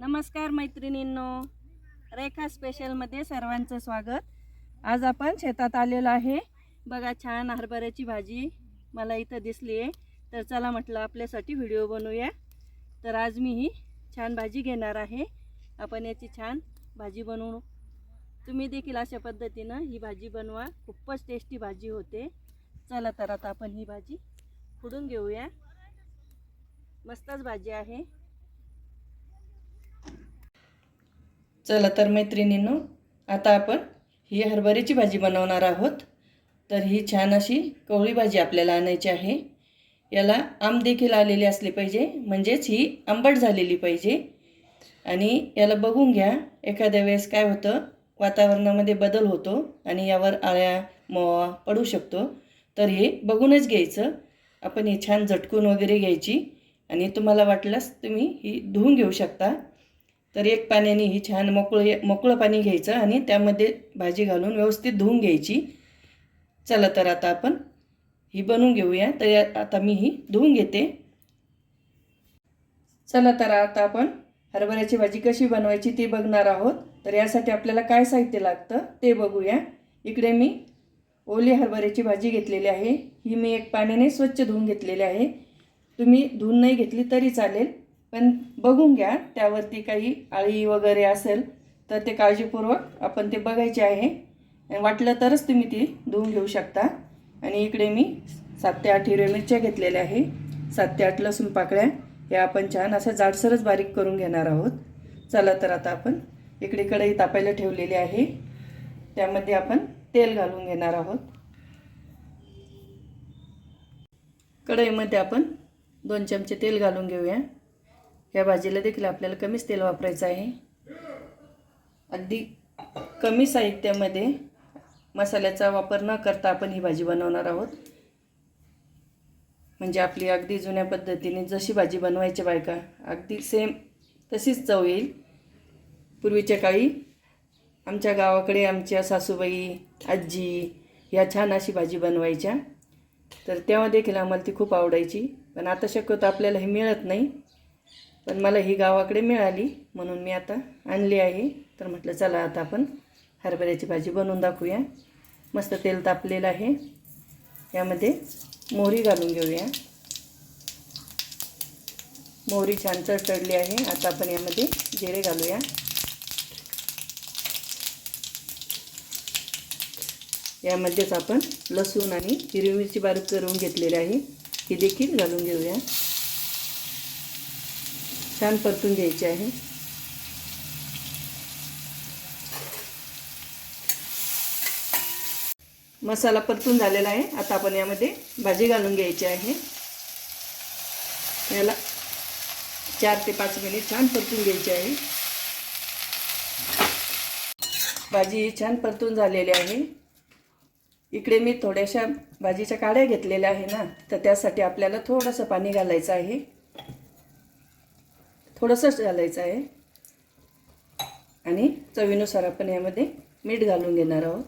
नमस्कार मैत्रिणींनो. रेखा स्पेशलमध्ये सर्वांचं स्वागत. आज आपण शेतात आलेलो आहे. बघा छान हरभऱ्याची भाजी मला इथं दिसली आहे. तर चला म्हटलं आपल्यासाठी व्हिडिओ बनवूया. तर आज मी ही छान भाजी घेणार आहे. आपण याची छान भाजी बनवू. तुम्ही देखील अशा पद्धतीनं ही भाजी बनवा. खूपच टेस्टी भाजी होते. चला तर आता आपण ही भाजी फुडून घेऊया. मस्तच भाजी आहे. चला तर मैत्रिणींनो आता आपण ही हरभऱ्याची भाजी बनवणार आहोत. तर ही छान अशी कवळी भाजी आपल्याला आणायची आहे. याला आंबदेखील आलेले असले पाहिजे म्हणजेच ही आंबट झालेली पाहिजे. आणि याला बघून घ्या एखाद्या वेळेस काय होतं वातावरणामध्ये बदल होतो आणि यावर आळ्या मोवा पडू शकतो. तर हे बघूनच घ्यायचं. आपण हे छान झटकून वगैरे घ्यायची आणि तुम्हाला वाटल्यास तुम्ही ही धुवून घेऊ शकता. तर एक पाण्याने ही छान मोकळं मोकळं पाणी घ्यायचं आणि त्यामध्ये भाजी घालून व्यवस्थित धुवून घ्यायची. चला तर आता आपण ही बनवून घेऊया. तर या- आता मी ही धुवून घेते. चला तर आता आपण हरभऱ्याची भाजी कशी बनवायची ती बघणार आहोत. तर यासाठी आपल्याला काय साहित्य लागतं ते बघूया. इकडे मी ओली हरभऱ्याची भाजी घेतलेली आहे. ही मी एक पाण्याने स्वच्छ धुवून घेतलेली आहे. तुम्ही धुवून नाही घेतली तरी चालेल. पण बघून घ्या त्यावरती काही आळी वगैरे असेल तर ते काळजीपूर्वक आपण ते बघायचे आहे. वाटलं तरच तुम्ही ती धुवून घेऊ शकता. आणि इकडे मी सात ते आठ हिरव्या मिरच्या घेतलेल्या आहे. सात ते आठ लसूण पाकळ्या या आपण छान असं जाडसरच बारीक करून घेणार आहोत. चला तर आता आपण इकडे कढई तापायला ठेवलेली आहे. त्यामध्ये आपण तेल घालून घेणार आहोत. कढईमध्ये आपण दोन चमचे तेल घालून घेऊया. या भाजीला देखील आपल्याला कमीच तेल वापरायचं आहे. अगदी कमी साहित्यामध्ये मसाल्याचा वापर न करता आपण ही भाजी बनवणार आहोत. म्हणजे आपली अगदी जुन्या पद्धतीने जशी भाजी बनवायची बायका अगदी सेम तशीच चव येईल. पूर्वीच्या काळी आमच्या गावाकडे आमच्या सासूबाई आजी ह्या छान अशी भाजी बनवायच्या. तर तेव्हा देखील आम्हाला ती खूप आवडायची. पण आता शक्यतो आपल्याला हे मिळत नाही. पण मला ही गावाकडे मिळाली म्हणून मी आता आणली आहे. तर म्हटलं चला आता आपण हरभऱ्याची भाजी बनवून दाखवूया. मस्त तेल तापलेलं आहे. यामध्ये मोहरी घालून घेऊया. मोहरी छान चढली आहे. आता आपण यामध्ये जिरे घालूया. यामध्येच आपण लसूण आणि हिरवी मिरची बारीक करून घेतलेली आहे. ही देखील घालून घेऊया. छान परतून घ्यायची आहे. मसाला परतून झालेला आहे. आता आपण यामध्ये भाजी घालून घ्यायची आहे. याला चार ते पाच मिनिट छान परतून घ्यायची आहे. भाजी छान परतून झालेली आहे. इकडे मी थोड्याशा भाजीच्या काड्या घेतलेल्या आहे ना तर त्यासाठी आपल्याला थोडंसं पाणी घालायचं आहे. थोडंसंच घालायचं आहे. आणि चवीनुसार आपण यामध्ये मीठ घालून घेणार आहोत.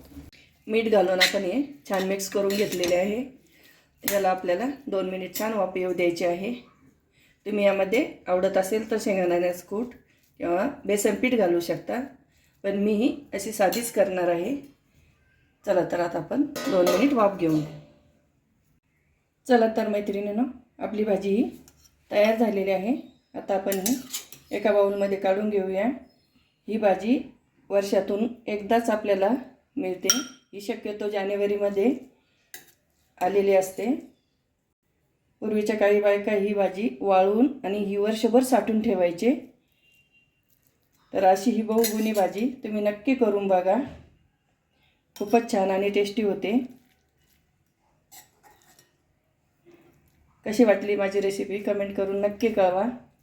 मीठ घालून आपण हे छान मिक्स करून घेतलेले आहे. त्याला आपल्याला दोन मिनिट छान वाफ येऊ द्यायची आहे. तुम्ही यामध्ये आवडत असेल तर शेंगदाण्याचं कूट किंवा बेसन पीठ घालू शकता. पण मी ही अशी साधीच करणार आहे. चला तर आता आपण दोन मिनिट वाफ घेऊन चला तर मैत्रिणीनं आपली भाजी ही तयार झालेली आहे. आता आपण ही एका बाऊलमध्ये काढून घेऊया. ही भाजी वर्षातून एकदाच आपल्याला मिळते. ही शक्यतो जानेवारीमध्ये आलेली असते. पूर्वीच्या काळी बायका ही भाजी वाळवून आणि ही वर्षभर साठून ठेवायचे. तर अशी ही बहुगुणी भाजी तुम्ही नक्की करून बघा. खूपच छान आणि टेस्टी होते. कशी वाटली माझी रेसिपी कमेंट करून नक्की कळवा.